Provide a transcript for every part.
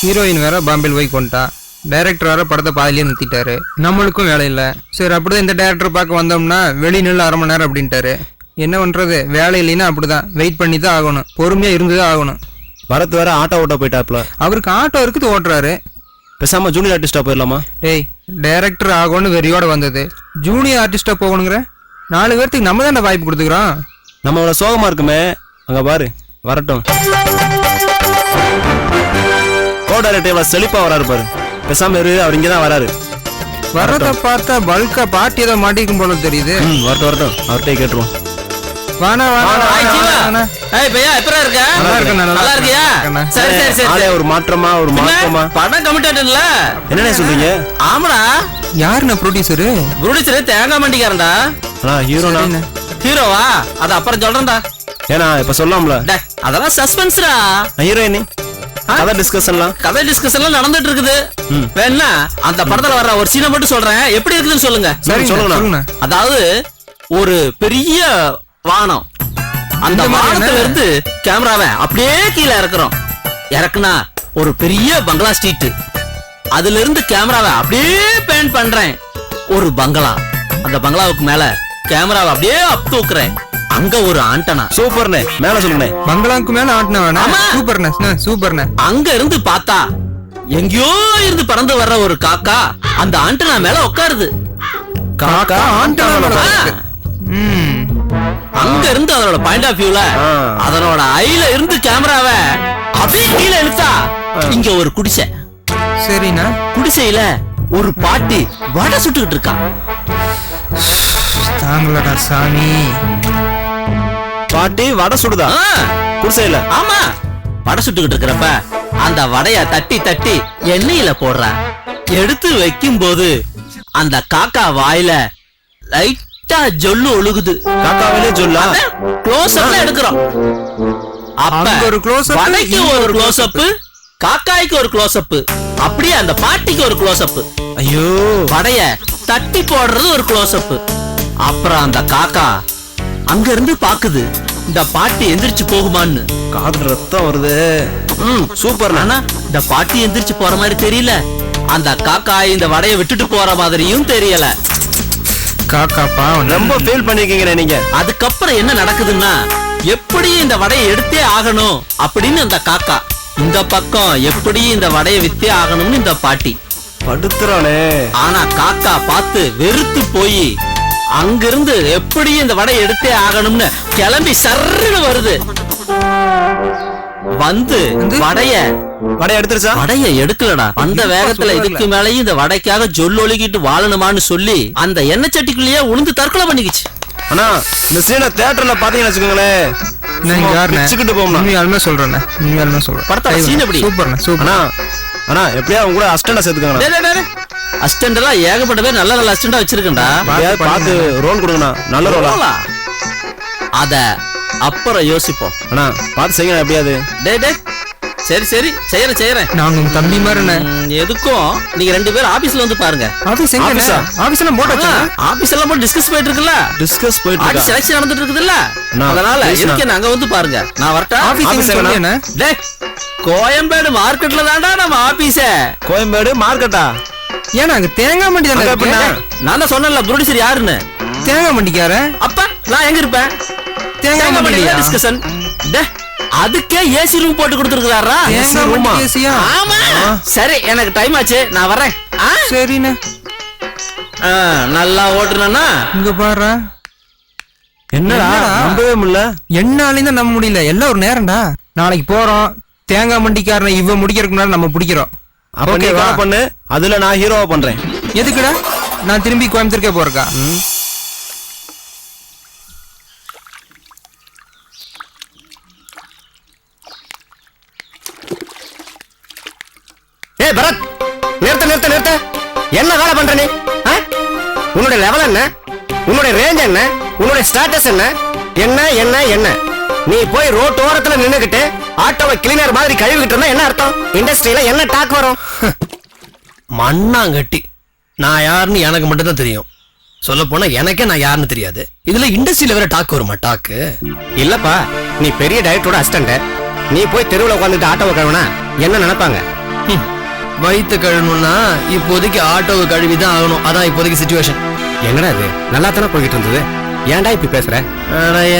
Heroine வேற பாம்பேல போய் கொண்டா. டைரக்டர் வேற படத்தை பாதிலேயே நிறுத்திட்டாரு. நம்மளுக்கும் வேலை இல்லை. சரி அப்படிதான் இந்த டைரக்டர் பார்க்க வந்தோம்னா வெளி நின்று அரை மணி நேரம் அப்படின்ட்டாரு. என்ன பண்றது? வேலை இல்லைன்னா அப்படிதான். வெயிட் பண்ணி தான் ஆகணும். பொறுமையா இருந்து தான் ஆகணும். வரத்து வேற ஆட்டோ ஓட்ட போயிட்டாப்ல. அவருக்கு ஆட்டோ இருக்குது ஓட்டுறாரு. பேசாம ஜூனியர் ஆர்டிஸ்டா போயிடலாமா? டேய் டைரக்டர் ஆகணும்னு வெறியோட வந்தது. ஜூனியர் ஆர்டிஸ்டா போகணுங்கிற? நாலு பேர்த்துக்கு நம்ம தானே வாய்ப்பு கொடுத்துக்கிறோம். நம்ம அவ்வளோ சோகமா இருக்குமே. அங்க பாரு வரட்டும். கோ டைரக்டர் இவ்வளோ செழிப்பா வராரு பாரு. பேசாம இரு அவர் இங்கே தான் வராரு. வர்றத பார்த்தா பல்கா பாட்டி ஏதோ மாட்டிக்கும் போல தெரியுது. ம் வரட்டும் வரட்டும். அவர்கிட்டயே கேட்டுருவோம். வாணா வாணா ஹாய் வாணா, ஜீவா வாணா. ஏய் பையா எப்பரா இருக்க? நல்லா இருக்கேண்ணா, நல்லா நல்லா இருக்கியா? இருக்கேண்ணா. சரி சரி சரி ஆளே ஒரு மாற்றமா ஒரு மாற்றமா? என்ன, படம் கமிட்டட்ல என்னண்ணே சொல்றீங்க? ஆமாடா. யாருண்ணா ப்ரொடியூசரு புருடிச்சரு தேங்காய் மண்டிக்காரன்டா. ஹீரோனா ஹீரோவா அது அப்புறம் சொல்றேன்டா. ஏன்னா இப்ப சொல்லலாம்ல டேய், அதெல்லாம் சஸ்பென்ஸ்டா ஹீரோயினி கதை டிஸ்கஷன்லாம் கதை டிஸ்கஷன்லாம் நடந்துட்டு இருக்குது வேணா அந்த படத்துல வர்ற ஒரு சீனை மட்டும் சொல்றேன். எப்படி இருக்குதுன்னு சொல்லுங்க. சொல்லுங்க அதாவது ஒரு பெரிய வானம். அந்த வானத்துல? இருந்து கேமராவை அப்படியே கீழே இறக்குறோம். இறக்குனா ஒரு பெரிய பங்களா ஸ்ட்ரீட் அதுல இருந்து கேமராவை அப்படியே பேன் பண்றேன். ஒரு பங்களா. அந்த பங்களாவுக்கு மேல கேமராவை அப்படியே அப் தூக்குறேன். அங்க ஒரு ஆண்டனா. சூப்பர்ண்ணே மேல சொல்லுண்ணே பங்களாவுக்கு மேல ஆட்டின வேணா. ஆமா. சூப்பர்ண்ணே சூப்பர்ண்ணே அங்க இருந்து பார்த்தா எங்கேயோ இருந்து பறந்து வர்ற ஒரு காக்கா அந்த ஆண்டனா மேல உட்காருது காக்கா ஆண்டனா அங்க இருந்து அதனோட பாயிண்ட் ஆஃப் வியூல. அதனோட ஐல இருந்து கேமராவை அப்படியே கீழே இழுத்தா இங்க ஒரு குடிசை. சரிண்ணா. குடிசையில ஒரு பாட்டி வடை சுட்டுக்கிட்டு இருக்கா. தாங்களடா சாமி. பாட்டி வடை சுடுதா? குடிசையில. ஆமா. வடை சுட்டுக்கிட்டு இருக்கிறப்ப அந்த வடைய தட்டி தட்டி எண்ணெயில போடுறா. எடுத்து வைக்கும் போது அந்த காக்கா வாயில லைட்டா ஜொல்லு ஒழுகுது. காக்காவிலே சொல்லா க்ளோஸ் அப்ல எடுக்கிறோம். அப்ப ஒரு close up, வடைக்கு ஒரு ஒரு க்ளோஸ் அப் காக்காய்க்கு ஒரு க்ளோஸ் அப் அப்படியே அந்த பாட்டிக்கு ஒரு க்ளோஸ் அப் ஐயோ. வடைய தட்டி போடுறது ஒரு க்ளோஸ் அப் அப்புறம் அந்த காக்கா அங்க இருந்து பாக்குது இந்த பாட்டி எந்திரிச்சு போகுமான்னு. காது ரத்தம் வருது. ம். சூப்பர் ஆனா இந்த பாட்டி எந்திரிச்சு போற மாதிரி தெரியல. அந்த காக்காய் இந்த வடைய விட்டுட்டு போற மாதிரியும் தெரியல. காக்கா பாவம். ரொம்ப ஃபீல் பண்ணிருக்கீங்க நீங்க. அதுக்கப்புறம் என்ன நடக்குதுன்னா எப்படி இந்த வடையை எடுத்தே ஆகணும் அப்படின்னு அந்த காக்கா. இந்த பக்கம் எப்படி இந்த வடையை வித்தே ஆகணும்னு இந்த பாட்டி. படுத்துறானே. ஆனா காக்கா பார்த்து வெறுத்து போய் அங்கிருந்து எப்படி இந்த வடையை எடுத்தே ஆகணும்னு கிளம்பி சர்ன்னு வருது. வந்து? வடைய. வடை எடுத்துருச்சா? வடைய எடுக்கலடா. அந்த வேகத்துல இதுக்கு மேலயும் இந்த வடைக்காக ஜொல்லொழுகிட்டு வாழணுமான்னு சொல்லி அந்த எண்ணெய் சட்டிக்குள்ளேயே உளுந்து தற்கொலை பண்ணிக்கிச்சு. அண்ணா இந்த சீனை தியேட்டர்ல பாத்தீங்கன்னு வச்சுக்கோங்களேன் நான் இங்க யாருண்ணே? பிச்சுக்கிட்டு போகும்ண்ணா உண்மையாலுமே சொல்றேண்ணே. உண்மையாலுமே சொல்றேன். scene விடு. எப்படி? சூப்பர்ண்ணே சூப்பர். அண்ணா அண்ணா எப்படியா அவங்க கூட அஸ்டண்டா சேர்த்துக்கோங்கண்ணா? அசிஸ்டன்ட் எல்லாம் ஏகப்பட்ட பேர் நல்ல நல்ல அசிஸ்டண்டா வச்சிருக்கேன்டா. பார்த்து ரோல் கொடுங்கண்ணா. நல்ல ரோலா. அத அப்புறம் யோசிப்போம். அண்ணா பார்த்து செய்யணும் எப்படியாது டேய் டேய். சரி சரி. செய்யறேன் செய்யறேன். நாங்க உங்க தம்பி மாதிரிண்ணே ம், எதுக்கும்? நீங்க ரெண்டு பேரும் ஆபீஸ்ல வந்து பாருங்க. ஆபீஸ் எங்க? ஆபீஸா? ஆபீஸ் எல்லாம் போட்டாச்சா ஆபீஸ் எல்லாம் போட்டு டிஸ்கஸ் போயிட்டு இருக்குல்ல? டிஸ்கஸ் போயிட்டு இருக்கா? செலக்ஷன் நடந்துட்டு இருக்குதுல்ல? அண்ணா, அதனால எதுக்கு. நாங்க வந்து பாருங்க. நான் வரட்டா? ஆபீஸ் எங்க டேய் கோயம்பேடு மார்க்கெட்ல தான்டா நம்ம ஆபீஸ கோயம்பேடு மார்க்கெட்டா ஏன்னா அங்க தேங்காய் மண்டி தானே இருக்கு. நான் தான் சொன்னேன்ல ப்ரொடியூசர் யாருன்னு? தேங்காய் மண்டிக்கார? அப்ப நான் எங்க இருப்பேன்? தேங்காய் மண்டியா? டிஸ்கஷன் அதுக்கே ஏசி ரூம் போட்டு கொடுத்துருக்காரா தேங்காய் room-ஆ? மண்டி ஏசியா? ஆமா. சரி எனக்கு டைம் ஆச்சு. நான் வரேன் ஆ? சரிண்ணே. ஆ, நல்லா ஓட்டுனா இங்க பாரு என்னடா? நம்பவே முடியல. என்னாலையும் தான் நம்ப முடியல. எல்லாம் ஒரு நேரம்டா. நாளைக்கு போறோம். தேங்காய் மண்டிக்காரனை இவ முடிக்கிறதுக்கு முன்னாடி நம்ம பிடிக்கிறோம். அப்ப நீ? கதை பண்ணு. அதுல நான் ஹீரோவா பண்றேன். எதுக்குடா? நான் திரும்பி கோயம்புத்தூருக்கே போறக்கா ஏய் பரத் நிறுத்த நிறுத்த நிறுத்த. என்ன வேலை பண்ற நீ? ஆ? உன்னுடைய லெவல் என்ன? உன்னுடைய ரேஞ்ச் என்ன? உன்னுடைய ஸ்டேட்டஸ் என்ன? என்ன என்ன என்ன? நீ போய் ரோட் ஓரத்துல நின்னுகிட்டு ஆட்டோவை கிளீனர் மாதிரி கழுவிக்கிட்டு இருந்தா என்ன அர்த்தம்? இண்டஸ்ட்ரியில என்ன டாக் வரும்? மண்ணாங்கட்டி. நான் யாருன்னு எனக்கு மட்டும் தான் தெரியும். சொல்ல போனா எனக்கே நான் யாருன்னு தெரியாது. இதுல இண்டஸ்ட்ரியில வேற டாக் வருமா? டாக்கு இல்லப்பா நீ பெரிய டைரக்டரோட அசிஸ்டன்ட் நீ போய் தெருவுல உட்காந்துட்டு ஆட்டோவை கழுவுனா என்ன நினைப்பாங்க. வயித்து கழுவணும்னா இப்போதைக்கு ஆட்டோவை கழுவி தான் ஆகணும். அதான் இப்போதைக்கு சுச்சுவேஷன் என்னடா இது? நல்லா தானே போய்கிட்டு இருந்தது? ஏன்டா இப்படி பேசுற?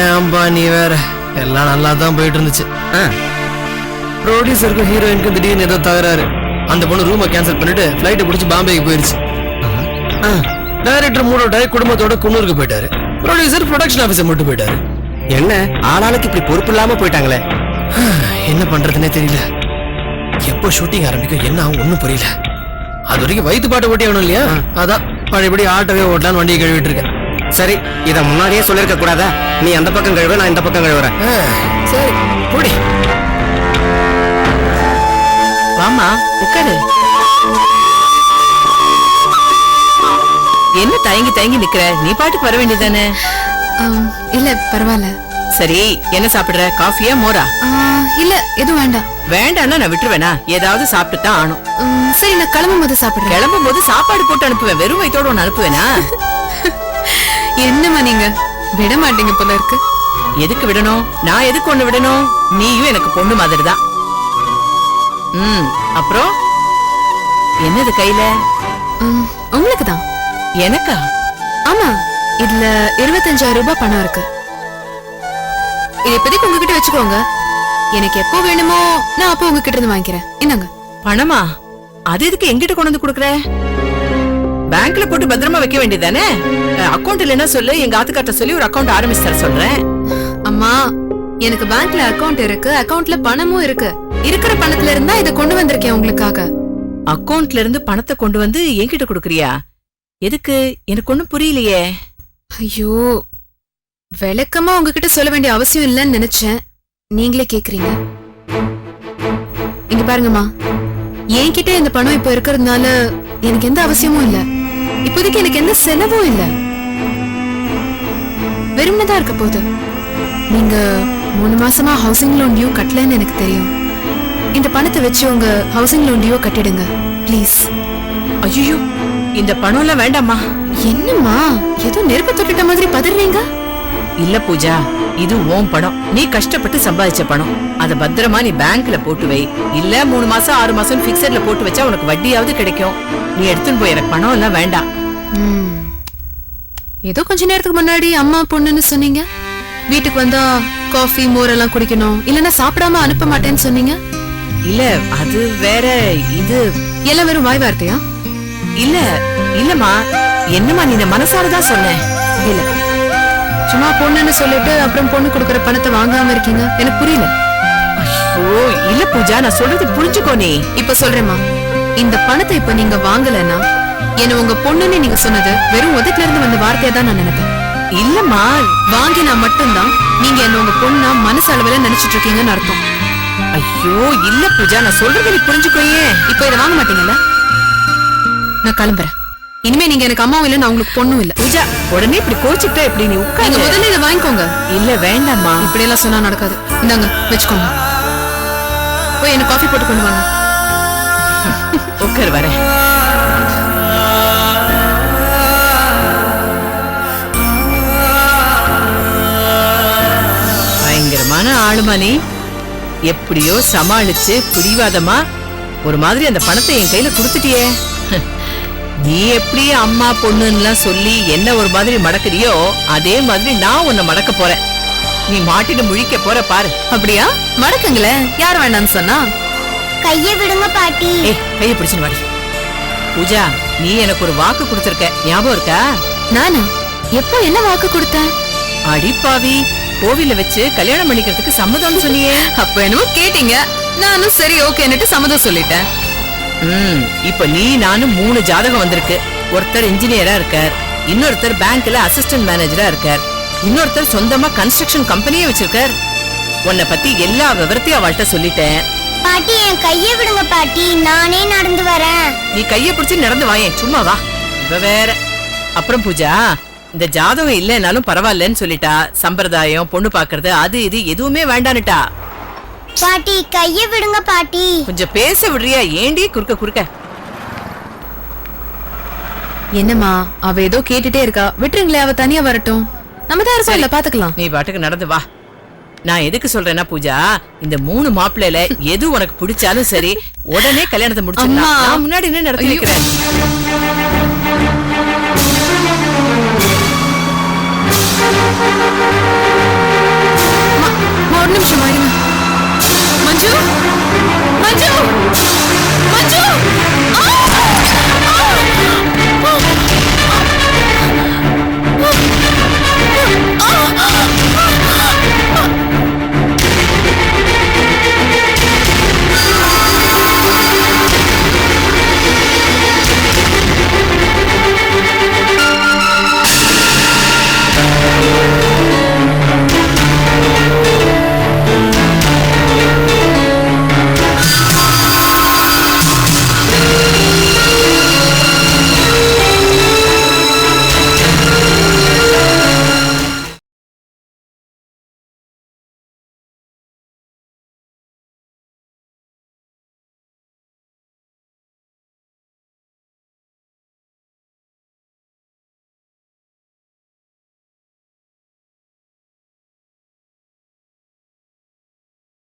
ஏன்பா நீ வேற. எல்லாம் நல்லா தான் போயிட்டு இருந்துச்சு ப்ரொடியூசருக்கும் ஹீரோயினுக்கும் திடீர்னு ஏதோ தகராறு. அந்த பொண்ணு ரூமை கேன்சல் பண்ணிட்டு ஃப்ளைட்டை பிடிச்சி பாம்பேக்கு போயிருச்சு. டைரக்டர் மூட் அவுட் ஆகி குடும்பத்தோட குன்னூருக்கு போயிட்டாரு. ப்ரொடியூசர் ப்ரொடக்ஷன் ஆஃபீஸர் மட்டும் போயிட்டாரு. என்ன? ஆளாளுக்கு இப்படி பொறுப்பு இல்லாம போயிட்டாங்களே. என்ன பண்றதுனே தெரியல. எப்போ ஷூட்டிங் ஆரம்பிக்கும் என்ன ஆகும் ஒண்ணும் புரியல. அது வரைக்கும் வயிற்று பாட்டு ஓட்டி ஆகணும் இல்லையா அதான். பழையபடி ஆட்டோவே ஓட்டலான்னு வண்டியை கழுவிட்டு இருக்கேன். சரி இத முன்னாடியே சொல்லிருக்க கூடாதா? நீ அந்த பக்கம் கழுவ நான் இந்த பக்கம் கழுவுறேன். சரி. போடி. வாமா உட்காரு. என்ன தயங்கி தயங்கி நிக்கிற? நீ பாட்டுக்கு வர வேண்டியதானே இல்ல பரவாயில்ல. சரி என்ன சாப்பிடுற? காஃபியா மோரா? இல்ல எதுவும் வேண்டாம். வேண்டாம்னா நான் விட்டுருவேனா? ஏதாவது சாப்பிட்டு தான் ஆணும் ம், சரி நான் கிளம்பும் போது சாப்பிடுறேன். கிளம்பும் போது சாப்பாடு போட்டு அனுப்புவேன். வெறும் வயித்தோட ஒன்னு அனுப்புவேனா? என்னம்மா நீங்க? விட மாட்டீங்க போல இருக்கு. எதுக்கு விடணும்? நான் எதுக்கு ஒண்ணு விடணும்? நீயும் எனக்கு பொண்ணு மாதிரி தான் ம் அப்புறம்? என்னது கையில? உங்களுக்கு தான் எனக்கா? ஆமா இதுல இருபத்தஞ்சாயிரம் ரூபாய் பணம் இருக்கு. இது இப்போதைக்கு உங்ககிட்ட வச்சுக்கோங்க. எனக்கு எப்போ வேணுமோ நான் அப்போ உங்ககிட்ட இருந்து வாங்கிக்கிறேன். இந்தாங்க பணமா? அது எதுக்கு எங்கிட்ட கொண்டு வந்து கொடுக்குற? பேங்க்ல போட்டு பத்திரமா வைக்க வேண்டியதானே அக்கவுண்ட் இல்லைன்னா சொல்லு எங்க ஆத்துக்கார்ட்ட சொல்லி ஒரு அக்கவுண்ட் ஆரம்பிச்சு தர சொல்றேன். அம்மா எனக்கு பேங்க்ல அக்கவுண்ட் இருக்கு அக்கவுண்ட்ல பணமும் இருக்கு. இருக்கிற பணத்துல இருந்தா இதை கொண்டு வந்திருக்கேன் உங்களுக்காக. அக்கவுண்ட்ல இருந்து பணத்தை கொண்டு வந்து என்கிட்ட கொடுக்குறியா? எதுக்கு? எனக்கு ஒண்ணும் புரியலையே. ஐயோ விளக்கமா உங்ககிட்ட சொல்ல வேண்டிய அவசியம் இல்லைன்னு நினைச்சேன். நீங்களே கேக்குறீங்க. இங்க பாருங்கம்மா. என்கிட்ட இந்த பணம் இப்ப இருக்கிறதுனால எனக்கு எந்த அவசியமும் இல்ல. இப்போதைக்கு எனக்கு எந்த செலவும் இல்ல. வெறுமனதான் இருக்க போகுது நீங்க மூணு மாசமா ஹவுசிங் லோன் டியூ கட்டலன்னு எனக்கு தெரியும். இந்த பணத்தை வச்சு உங்க ஹவுசிங் லோன் டியூ கட்டிடுங்க ப்ளீஸ் ஐயோ இந்த பணம் எல்லாம் வேண்டாமா என்னம்மா? ஏதோ நெருப்பு தொட்டுட்ட மாதிரி பதறீங்க? இல்ல பூஜா இது உன் பணம். நீ கஷ்டப்பட்டு சம்பாதிச்ச பணம். அத பத்திரமா நீ பேங்க்ல போட்டு வை. இல்ல மூணு மாசம் ஆறு மாசம் பிக்சர்ல போட்டு வச்சா உனக்கு வட்டியாவது கிடைக்கும். நீ எடுத்துன்னு போய் எனக்கு பணம் எல்லாம் வேண்டாம். ஏதோ கொஞ்ச நேரத்துக்கு முன்னாடி அம்மா பொண்ணுன்னு சொன்னீங்க. வீட்டுக்கு வந்தா காஃபி மோர் எல்லாம் குடிக்கணும். இல்லனா சாப்பிடாம அனுப்ப மாட்டேன்னு சொன்னீங்க. இல்ல அது வேற இது எல்லாம் வெறும் வாய் வார்த்தையா? இல்ல இல்லம்மா. என்னம்மா நீ இந்த மனசாரதான் சொன்னேன் இல்ல. சும்மா பொண்ணுன்னு சொல்லிட்டு அப்புறம் பொண்ணு கொடுக்கற பணத்தை வாங்காம இருக்கீங்க. எனக்கு புரியல. ஓ இல்ல பூஜா நான் சொல்றது புரிஞ்சுக்கோ நீ. இப்ப சொல்றேம்மா. இந்த பணத்தை இப்ப நீங்க வாங்கலன்னா என்ன உங்க பொண்ணுன்னு நீங்க சொன்னது வெறும் உதட்டுல இருந்து வந்த வார்த்தையா தான் நான் நினைப்பேன் இல்லம்மா வாங்கினா மட்டும்தான் நீங்க என்ன உங்க பொண்ணா மனசு அளவுல நினைச்சிட்டு இருக்கீங்கன்னு அர்த்தம். ஐயோ இல்ல பூஜா நான் சொல்றது நீ புரிஞ்சுக்கோயே. இப்ப இதை வாங்க மாட்டீங்கல்ல? நான் கிளம்புறேன். இனிமே நீங்க எனக்கு அம்மாவும் இல்ல நான் உங்களுக்கு பொண்ணும் இல்ல. பூஜா உடனே இப்படி கோச்சிக்கிட்ட எப்படி நீ உட்காந்து முதல்ல இதை வாங்கிக்கோங்க. இல்ல வேண்டாம்மா. இப்படி எல்லாம் சொன்னா நடக்காது. இந்தாங்க வச்சுக்கோங்க. போய் எனக்கு காஃபி போட்டு கொண்டு வாங்க. உட்கார் வரேன். ஆளுமா நீ எப்படியோ சமாளிச்சு பிடிவாதமா ஒரு மாதிரி அந்த பணத்தை என் கையில கொடுத்துட்டியே. நீ எப்படி அம்மா பொண்ணுன்னுலாம் சொல்லி என்ன ஒரு மாதிரி மடக்குறியோ அதே மாதிரி நான் உன்னை மடக்க போறேன். நீ மாட்டிட்டு முழிக்க போற பாரு. அப்படியா? மடக்குங்களேன் யார் வேண்டாம்னு சொன்னா? கைய விடுங்க பாட்டி. ஏய் கைய பிடிச்சுன்னு வாடி. பூஜா நீ எனக்கு ஒரு வாக்கு கொடுத்திருக்க. ஞாபகம் இருக்கா? நானா? எப்போ என்ன வாக்கு கொடுத்தேன்? அடிப்பாவி கோவில்ல வச்சு கல்யாணம் பண்ணிக்கிறதுக்கு சம்மதம்னு சொன்னியே. அப்ப என்னமோ கேட்டீங்க. நானும் சரி ஓகேன்னுட்டு சம்மதம் சொல்லிட்டேன். ம் இப்ப நீ நானும் மூணு ஜாதகம் வந்திருக்கு. ஒருத்தர் இன்ஜினியரா இருக்கார். இன்னொருத்தர் பேங்க்ல அசிஸ்டன்ட் மேனேஜரா இருக்கார். இன்னொருத்தர் சொந்தமா கன்ஸ்ட்ரக்ஷன் கம்பெனியே வச்சிருக்கார். உன்னை பத்தி எல்லா விவரத்தையும் அவள்கிட்ட சொல்லிட்டேன். பாட்டி என் கைய விடுங்க பாட்டி. நானே நடந்து வரேன். நீ கைய பிடிச்சு நடந்து வாயேன் சும்மா வா. இவ வேற. அப்புறம் பூஜா இந்த ஜாதகம் இல்லைனாலும் பரவாயில்லன்னு சொல்லிட்டா சம்பிரதாயம் பொண்ணு பாக்குறது அது இது எதுவுமே வேண்டான்னுட்டா? பாட்டி கைய விடுங்க பாட்டி. கொஞ்சம் பேச விடுறியா? ஏண்டி குறுக்க குறுக்க? என்னம்மா அவ ஏதோ கேட்டுட்டே இருக்கா. விட்டுருங்களே அவ தனியா வரட்டும். நம்ம தான் இருக்கோம் இல்ல பாத்துக்கலாம். நீ பாட்டுக்கு நடந்து வா. நான் எதுக்கு சொல்றேன்னா பூஜா இந்த மூணு மாப்பிள்ளையில எது உனக்கு பிடிச்சாலும் சரி உடனே கல்யாணத்தை முடிச்சிடலாம். நான் முன்னாடி என்ன நடத்தி. வைக்கிறேன். నిమిషం ఆగిన మంజు? మంజు? మంజు?